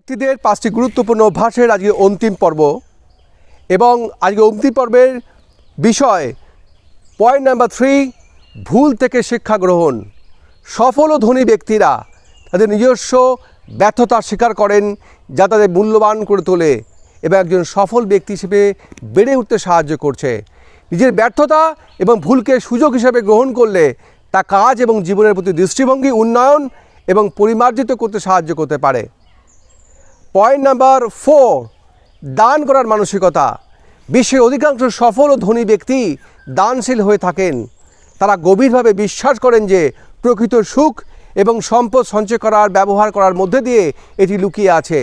ব্যক্তিদের পাঁচটি গুরুত্বপূর্ণ অভ্যাসের আজকে অন্তিম পর্ব। এবং আজকে অন্তিম পর্বের বিষয় পয়েন্ট নাম্বার থ্রি ভুল থেকে শিক্ষা গ্রহণ। সফল ও ধনী ব্যক্তিরা তাদের নিজস্ব ব্যর্থতা স্বীকার করেন, যা তাদের মূল্যবান করে তোলে এবং একজন সফল ব্যক্তি হিসেবে বেড়ে উঠতে সাহায্য করছে। নিজের ব্যর্থতা এবং ভুলকে সুযোগ হিসেবে গ্রহণ করলে তা কাজ এবং জীবনের প্রতি দৃষ্টিভঙ্গি, উন্নয়ন এবং পরিমার্জিত করতে সাহায্য করতে পারে। পয়েন্ট নাম্বার ফোর দান করার মানসিকতা। বিশ্বের অধিকাংশ সফল ও ধনী ব্যক্তি দানশীল হয়ে থাকেন। তারা গভীরভাবে বিশ্বাস করেন যে প্রকৃত সুখ এবং সম্পদ সঞ্চয় করার ব্যবহার করার মধ্যে দিয়ে এটি লুকিয়ে আছে।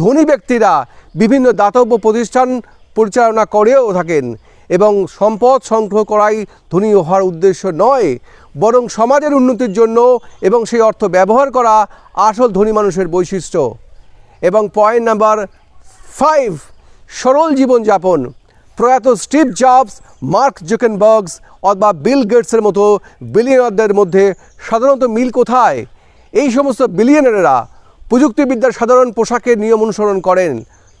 ধনী ব্যক্তিরা বিভিন্ন দাতব্য প্রতিষ্ঠান পরিচালনা করেও থাকেন এবং সম্পদ সংগ্রহ করাই ধনী হওয়ার উদ্দেশ্য নয়, বরং সমাজের উন্নতির জন্য এবং সেই অর্থ ব্যবহার করা আসল ধনী মানুষের বৈশিষ্ট্য। এবং পয়েন্ট নাম্বার ফাইভ সরল জীবনযাপন প্রয়াত স্টিভ জবস, মার্ক জুকেনবার্গস অথবা বিল গেটসের মতো বিলিয়নারদের মধ্যে সাধারণত মিল কোথায়? এই সমস্ত বিলিয়নারেরা প্রযুক্তিবিদ্যার সাধারণ পোশাকের নিয়ম অনুসরণ করেন।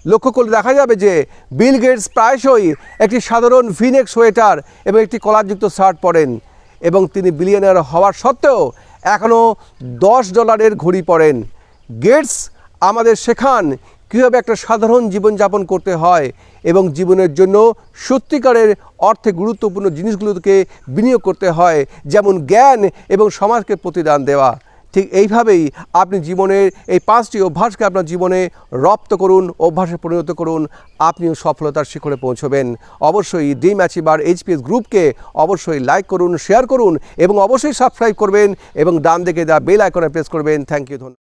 লক্ষ্য করলে দেখা যাবে যে বিল গেটস প্রায়শই একটি সাধারণ ভিনেক সোয়েটার এবং একটি কলারযুক্ত শার্ট পরেন এবং তিনি বিলিয়নার হওয়ার সত্ত্বেও এখনও দশ ডলারের ঘড়ি পরেন। গেটস আমাদের শেখান কীভাবে একটা সাধারণ জীবনযাপন করতে হয় এবং জীবনের জন্য সত্যিকারের অর্থে গুরুত্বপূর্ণ জিনিসগুলোকে বিনিয়োগ করতে হয়, যেমন জ্ঞান এবং সমাজকে প্রতিদান দেওয়া। ঠিক এইভাবেই আপনি জীবনের এই পাঁচটি অভ্যাসকে আপনার জীবনে রপ্ত করুন, অভ্যাসে পরিণত করুন, আপনিও সফলতার শিখরে পৌঁছবেন। অবশ্যই ড্রিম অ্যাচিভার এইচপিএস গ্রুপকে অবশ্যই লাইক করুন শেয়ার করুন এবং অবশ্যই সাবস্ক্রাইব করবেন এবং ডান দিকে দেওয়া বেল আইকনে প্রেস করবেন। থ্যাংক ইউ ধন্যবাদ।